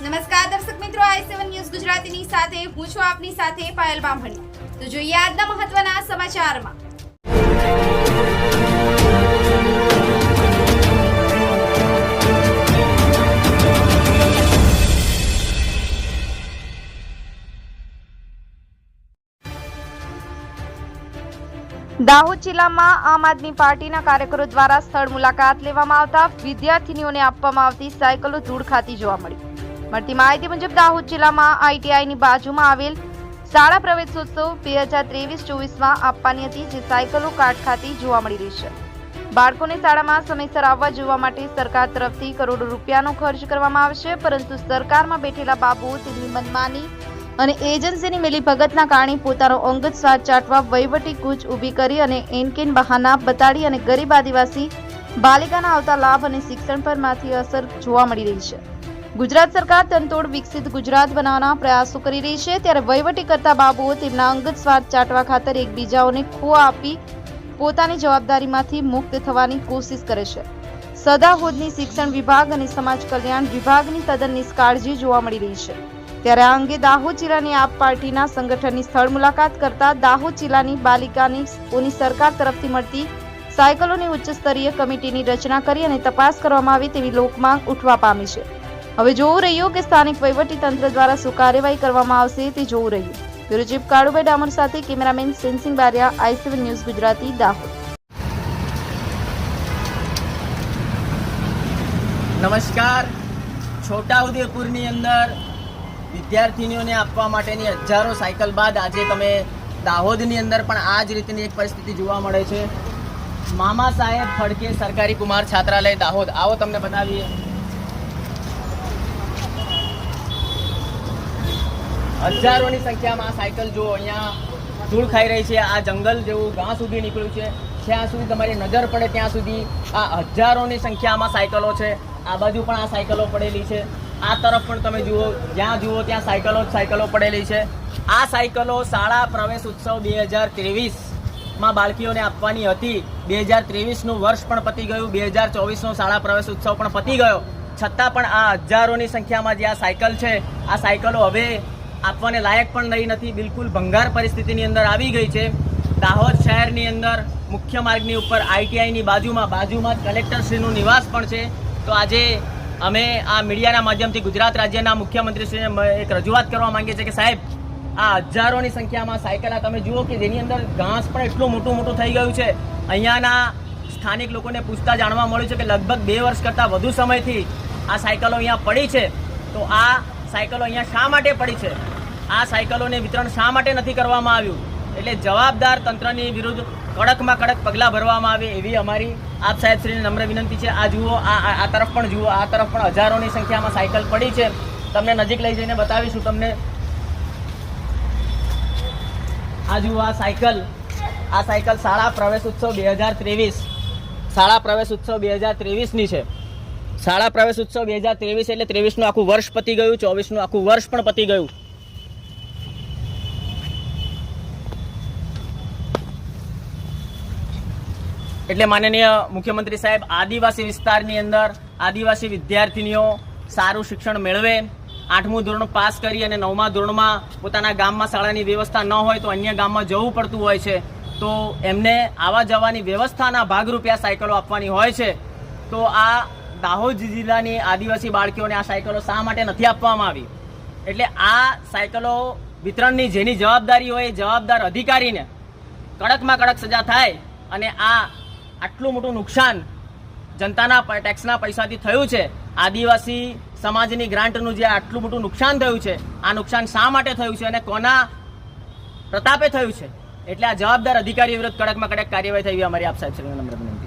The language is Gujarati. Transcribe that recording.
નમસ્કાર, દર્શક મિત્રો, આઈ સેવન ન્યૂઝ ગુજરાતીની સાથે, હું છું આપની સાથે પાયલ બામણી. તો જોઈએ આજના મહત્વના સમાચારમાં. દાહોદ જિલ્લામાં આમ આદમી પાર્ટીના કાર્યકરો દ્વારા સ્થળ મુલાકાત લેવામાં આવતા વિદ્યાર્થીનીઓને આપવામાં આવતી સાયકલો ધૂળ ખાતી જોવા મળી. મળતી માહિતી મુજબ દાહોદ જિલ્લામાં આઈટીઆઈની બાજુમાં આવેલ શાળા પ્રવેશોત્સવ બે હજાર ત્રેવીસ ચોવીસમાં આપવાની હતી, જે સાયકલો કાર્ડ ખાતી જોવા મળી રહી છે. બાળકોને શાળામાં સમયસર આવવા જોવા માટે સરકાર તરફથી કરોડો રૂપિયાનો ખર્ચ કરવામાં આવશે પરંતુ સરકારમાં બેઠેલા બાબુઓ તેમની મનમાની અને એજન્સીની મિલીભગતના કારણે પોતાનો અંગત સ્વાદ ચાટવા વહીવટી કૂચ ઊભી કરી અને એનકેન બહાના બતાડી અને ગરીબ આદિવાસી બાલિકાના આવતા લાભ અને શિક્ષણ પરમાંથી અસર જોવા મળી રહી છે. ગુજરાત સરકાર તનતોડ વિકસિત ગુજરાત બનાવવાના પ્રયાસો કરી રહી છે. ત્યારે વહીવટી કરતા બાબુઓ તેમના અંગત સ્વાદ ચાટવા ખાતર એકબીજાઓને ખો આપી પોતાની જવાબદારીમાંથી મુક્ત થવાની કોશિશ કરે છે. સદાહોદની શિક્ષણ વિભાગ અને સમાજ કલ્યાણ વિભાગની તદ્દન નિષ્કાળજી જોવા મળી રહી છે. ત્યારે આ અંગે દાહોદ જિલ્લાની આપ પાર્ટીના સંગઠનની સ્થળ મુલાકાત કરતા દાહોદ જિલ્લાની બાલિકાની ઓની સરકાર તરફથી મળતી સાયકલોની ઉચ્ચ સ્તરીય કમિટીની રચના કરી અને તપાસ કરવામાં આવી તેવી લોકમાંગ ઉઠવા પામી છે. હવે જોવું રહ્યું કે સ્થાનિક વહીવટી તંત્ર દ્વારા શું કાર્યવાહી કરવામાં આવશે તે જોવું રહ્યું. બ્યુરો ચીફ કાળુભાઈ ડામર સાથે cameraman sensing Bariya, I seven news Gujarati, Dahod. નમસ્કાર. છોટાઉદેપુરની અંદર વિદ્યાર્થીનીઓને આપવા માટેની હજારો સાયકલ બાદ આજે તમે દાહોદની અંદર પણ આ જ રીતની એક પરિસ્થિતિ જોવા મળે છે. મામા સાહેબ ફડકે સરકારી કુમાર છાત્રાલય દાહોદ. આવો તમને બતાવીએ. હજારોની સંખ્યામાં સાયકલ જો અહીંયા ધૂળ ખાઈ રહી છે. આ જંગલ જેવું ગાં સુધી નીકળ્યું છે. જ્યાં સુધી તમારી નજર પડે ત્યાં સુધી આ હજારોની સંખ્યામાં સાયકલો છે. આ બાજુ પણ આ સાયકલો પડેલી છે. આ તરફ પણ તમે જુઓ, જ્યાં જુઓ ત્યાં સાયકલો જ સાયકલો પડેલી છે. આ સાયકલો શાળા પ્રવેશ ઉત્સવ બે હજાર ત્રેવીસમાં બાળકીઓને આપવાની હતી. બે હજાર ત્રેવીસનું વર્ષ પણ પતી ગયું. બે હજાર ચોવીસનો શાળા પ્રવેશ ઉત્સવ પણ પતી ગયો. છતાં પણ આ હજારોની સંખ્યામાં જે આ સાયકલ છે, આ સાયકલો હવે આપવાને લાયક પણ રહી નથી. બિલકુલ ભંગાર પરિસ્થિતિની અંદર આવી ગઈ છે. દાહોદ શહેરની અંદર મુખ્ય માર્ગની ઉપર આઈટીઆઈની બાજુમાં બાજુમાં જ કલેક્ટરશ્રીનું નિવાસ પણ છે. તો આજે અમે આ મીડિયાના માધ્યમથી ગુજરાત રાજ્યના મુખ્યમંત્રીશ્રીને એક રજૂઆત કરવા માંગીએ છીએ કે સાહેબ, આ હજારોની સંખ્યામાં સાયકલ આ તમે જુઓ કે જેની અંદર ઘાસ પણ એટલું મોટું મોટું થઈ ગયું છે. અહીંયાના સ્થાનિક લોકોને પૂછતા જાણવા મળ્યું છે કે લગભગ બે વર્ષ કરતાં વધુ સમયથી આ સાયકલો અહીંયા પડી છે. તો આ સાયકલો અહીંયા શા માટે પડી છે? આ સાયકલોને વિતરણ શા માટે નથી કરવામાં આવ્યું? એટલે જવાબદાર તંત્રની વિરુદ્ધ કડકમાં કડક પગલાં ભરવામાં આવે એવી અમારી આપ સાહેબશ્રીને નમ્ર વિનંતી છે. આ જુઓ, આ આ- આ તરફ પણ જુઓ, આ તરફ પણ હજારોની સંખ્યામાં સાયકલ પડી છે. તમને નજીક લઈ જઈને બતાવીશું તમને. આ જુઓ, આ સાયકલ. આ સાયકલ શાળા પ્રવેશ ઉત્સવ બે હજાર ત્રેવીસ. શાળા પ્રવેશ ઉત્સવ બે હજાર ત્રેવીસની છે. શાળા પ્રવેશ ઉત્સવ બે હજાર ત્રેવીસ એટલે ત્રેવીસનું આખું વર્ષ પતી ગયું, ચોવીસનું આખું વર્ષ પણ પતી ગયું. એટલે માનનીય મુખ્યમંત્રી સાહેબ, આદિવાસી વિસ્તારની અંદર આદિવાસી વિદ્યાર્થીનીઓ સારું શિક્ષણ મેળવે. આઠમું ધોરણ પાસ કરી અને નવમા ધોરણમાં પોતાના ગામમાં શાળાની વ્યવસ્થા ન હોય તો અન્ય ગામમાં જવું પડતું હોય છે. તો એમને આવા જવાની વ્યવસ્થાના ભાગરૂપે આ સાયકલો આપવાની હોય છે. તો આ દાહોદ જિલ્લાની આદિવાસી બાળકીઓને આ સાયકલો શા માટે નથી આપવામાં આવી? એટલે આ સાયકલો વિતરણની જેની જવાબદારી હોય જવાબદાર અધિકારીને કડકમાં કડક સજા થાય અને આ આટલું મોટું નુકસાન જનતાના ટેક્સના પૈસાથી થયું છે, આદિવાસી સમાજની ગ્રાન્ટનું જે આટલું મોટું નુકસાન થયું છે, આ નુકસાન શા માટે થયું છે અને કોના પ્રતાપે થયું છે? એટલે આ જવાબદાર અધિકારી વિરુદ્ધ કડકમાં કડક કાર્યવાહી થઈ અમારી આપ સાહેબ શ્રી નમ્ર